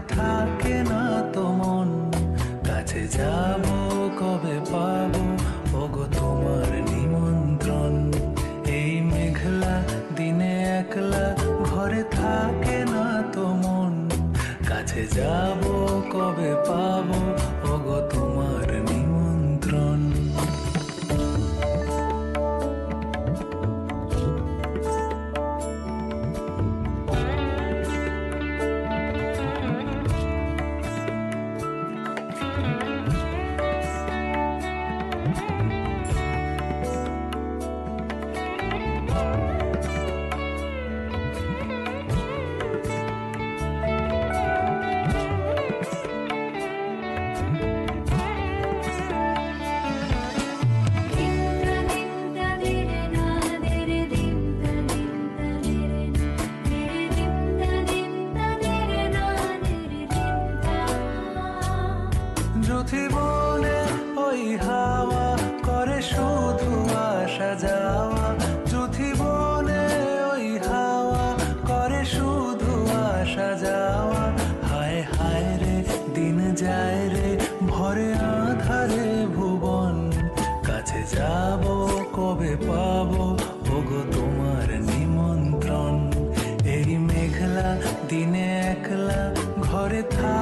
থাকে না তো মন। কাছে যাব করে আধারে ভুবন, কাছে যাব কবে পাবো? ওগো তোমার নিমন্ত্রণ, এই মেঘলা দিনে একলা ঘরে থাক।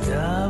जा